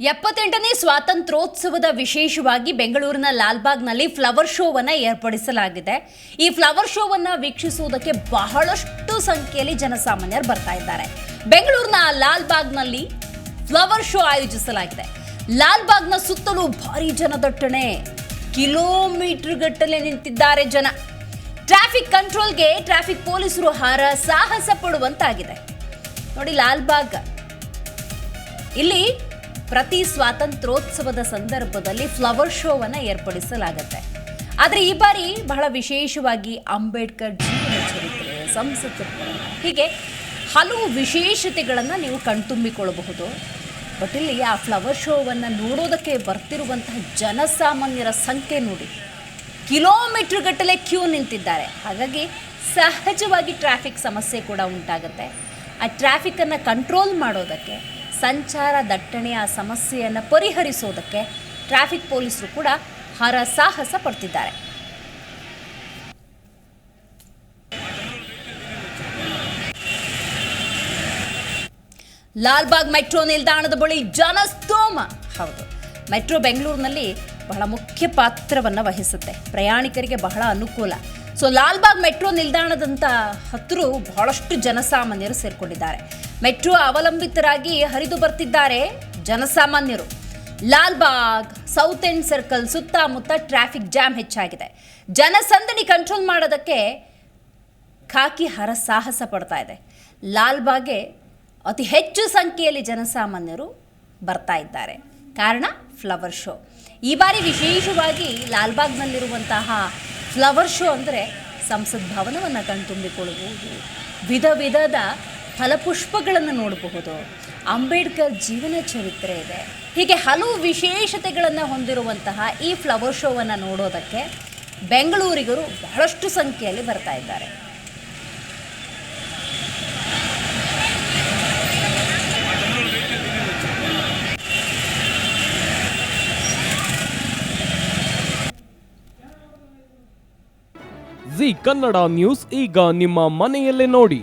ಎಪ್ಪತ್ತೆಂಟನೇ ಸ್ವಾತಂತ್ರ್ಯೋತ್ಸವದ ವಿಶೇಷವಾಗಿ ಬೆಂಗಳೂರಿನ ಲಾಲ್ಬಾಗ್ನಲ್ಲಿ ಫ್ಲವರ್ ಶೋವನ್ನು ಏರ್ಪಡಿಸಲಾಗಿದೆ. ಈ ಫ್ಲವರ್ ಶೋವನ್ನು ವೀಕ್ಷಿಸುವುದಕ್ಕೆ ಬಹಳಷ್ಟು ಸಂಖ್ಯೆಯಲ್ಲಿ ಜನಸಾಮಾನ್ಯರು ಬರ್ತಾ ಇದ್ದಾರೆ. ಬೆಂಗಳೂರಿನ ಲಾಲ್ಬಾಗ್ನಲ್ಲಿ ಫ್ಲವರ್ ಶೋ ಆಯೋಜಿಸಲಾಗಿದೆ. ಲಾಲ್ಬಾಗ್ನ ಸುತ್ತಲೂ ಭಾರಿ ಜನದಟ್ಟಣೆ ಕಿಲೋಮೀಟರ್ ಗಟ್ಟಲೆ ನಿಂತಿದ್ದಾರೆ ಜನ. ಟ್ರಾಫಿಕ್ ಕಂಟ್ರೋಲ್ಗೆ ಟ್ರಾಫಿಕ್ ಪೊಲೀಸರು ಹಾರ ಸಾಹಸ ಪಡುವಂತಾಗಿದೆ. ನೋಡಿ ಲಾಲ್ಬಾಗ್. ಇಲ್ಲಿ ಪ್ರತಿ ಸ್ವಾತಂತ್ರ್ಯೋತ್ಸವದ ಸಂದರ್ಭದಲ್ಲಿ ಫ್ಲವರ್ ಶೋವನ್ನು ಏರ್ಪಡಿಸಲಾಗುತ್ತೆ. ಆದರೆ ಈ ಬಾರಿ ಬಹಳ ವಿಶೇಷವಾಗಿ ಅಂಬೇಡ್ಕರ್ ಜೀವನ ಚರಿತ್ರೆ ಸಂಸತ್ ಹೀಗೆ ಹಲವು ವಿಶೇಷತೆಗಳನ್ನು ನೀವು ಕಣ್ತುಂಬಿಕೊಳ್ಳಬಹುದು. ಬಟ್ ಇಲ್ಲಿ ಆ ಫ್ಲವರ್ ಶೋವನ್ನು ನೋಡೋದಕ್ಕೆ ಬರ್ತಿರುವಂತಹ ಜನಸಾಮಾನ್ಯರ ಸಂಖ್ಯೆ ನೋಡಿ. ಕಿಲೋಮೀಟರ್ ಗಟ್ಟಲೆ ಕ್ಯೂ ನಿಂತಿದ್ದಾರೆ. ಹಾಗಾಗಿ ಸಹಜವಾಗಿ ಟ್ರಾಫಿಕ್ ಸಮಸ್ಯೆ ಕೂಡ ಉಂಟಾಗುತ್ತೆ. ಆ ಟ್ರಾಫಿಕನ್ನು ಕಂಟ್ರೋಲ್ ಮಾಡೋದಕ್ಕೆ ಸಂಚಾರ ದಟ್ಟಣೆಯ ಸಮಸ್ಯೆಯನ್ನು ಪರಿಹರಿಸೋದಕ್ಕೆ ಟ್ರಾಫಿಕ್ ಪೊಲೀಸರು ಕೂಡ ಹರಸಾಹಸ ಪಡ್ತಿದ್ದಾರೆ. ಲಾಲ್ಬಾಗ್ ಮೆಟ್ರೋ ನಿಲ್ದಾಣದ ಬಳಿ ಜನಸ್ತೋಮ. ಹೌದು, ಮೆಟ್ರೋ ಬೆಂಗಳೂರಿನಲ್ಲಿ ಬಹಳ ಮುಖ್ಯ ಪಾತ್ರವನ್ನು ವಹಿಸುತ್ತೆ. ಪ್ರಯಾಣಿಕರಿಗೆ ಬಹಳ ಅನುಕೂಲ. ಸೊ, ಲಾಲ್ಬಾಗ್ ಮೆಟ್ರೋ ನಿಲ್ದಾಣದಂತ ಹತ್ತಿರ ಬಹಳಷ್ಟು ಜನಸಾಮಾನ್ಯರು ಸೇರ್ಕೊಂಡಿದ್ದಾರೆ. ಮೆಟ್ರೋ ಅವಲಂಬಿತರಾಗಿ ಹರಿದು ಬರ್ತಿದ್ದಾರೆ ಜನಸಾಮಾನ್ಯರು. ಲಾಲ್ಬಾಗ್, ಸೌತ್ ಎಂಡ್ ಸರ್ಕಲ್ ಸುತ್ತಮುತ್ತ ಟ್ರಾಫಿಕ್ ಜಾಮ್ ಹೆಚ್ಚಾಗಿದೆ. ಜನಸಂದಣಿ ಕಂಟ್ರೋಲ್ ಮಾಡೋದಕ್ಕೆ ಖಾಕಿ ಹರ ಸಾಹಸ ಪಡ್ತಾ ಇದೆ. ಲಾಲ್ಬಾಗ್ಗೆ ಅತಿ ಹೆಚ್ಚು ಸಂಖ್ಯೆಯಲ್ಲಿ ಜನಸಾಮಾನ್ಯರು ಬರ್ತಾ ಇದ್ದಾರೆ. ಕಾರಣ ಫ್ಲವರ್ ಶೋ. ಈ ಬಾರಿ ವಿಶೇಷವಾಗಿ ಲಾಲ್ಬಾಗ್ನಲ್ಲಿರುವಂತಹ ಫ್ಲವರ್ ಶೋ ಅಂದರೆ ಸಂಸತ್ ಭವನವನ್ನು ಕಣ್ತುಂಬಿಕೊಳ್ಳಬಹುದು ವಿಧ ವಿಧದ ಫಲಪುಷ್ಪಗಳನ್ನು ನೋಡಬಹುದು. ಅಂಬೇಡ್ಕರ್ ಜೀವನ ಚರಿತ್ರೆ ಇದೆ. ಹೀಗೆ ಹಲವು ವಿಶೇಷತೆಗಳನ್ನು ಹೊಂದಿರುವಂತಹ ಈ ಫ್ಲವರ್ ಶೋವನ್ನು ನೋಡೋದಕ್ಕೆ ಬೆಂಗಳೂರಿಗರು ಬಹಳಷ್ಟು ಸಂಖ್ಯೆಯಲ್ಲಿ ಬರ್ತಾ ಇದ್ದಾರೆ. ಜಿ ಕನ್ನಡ ನ್ಯೂಸ್ ಈಗ ನಿಮ್ಮ ಮನೆಯಲ್ಲೇ ನೋಡಿ.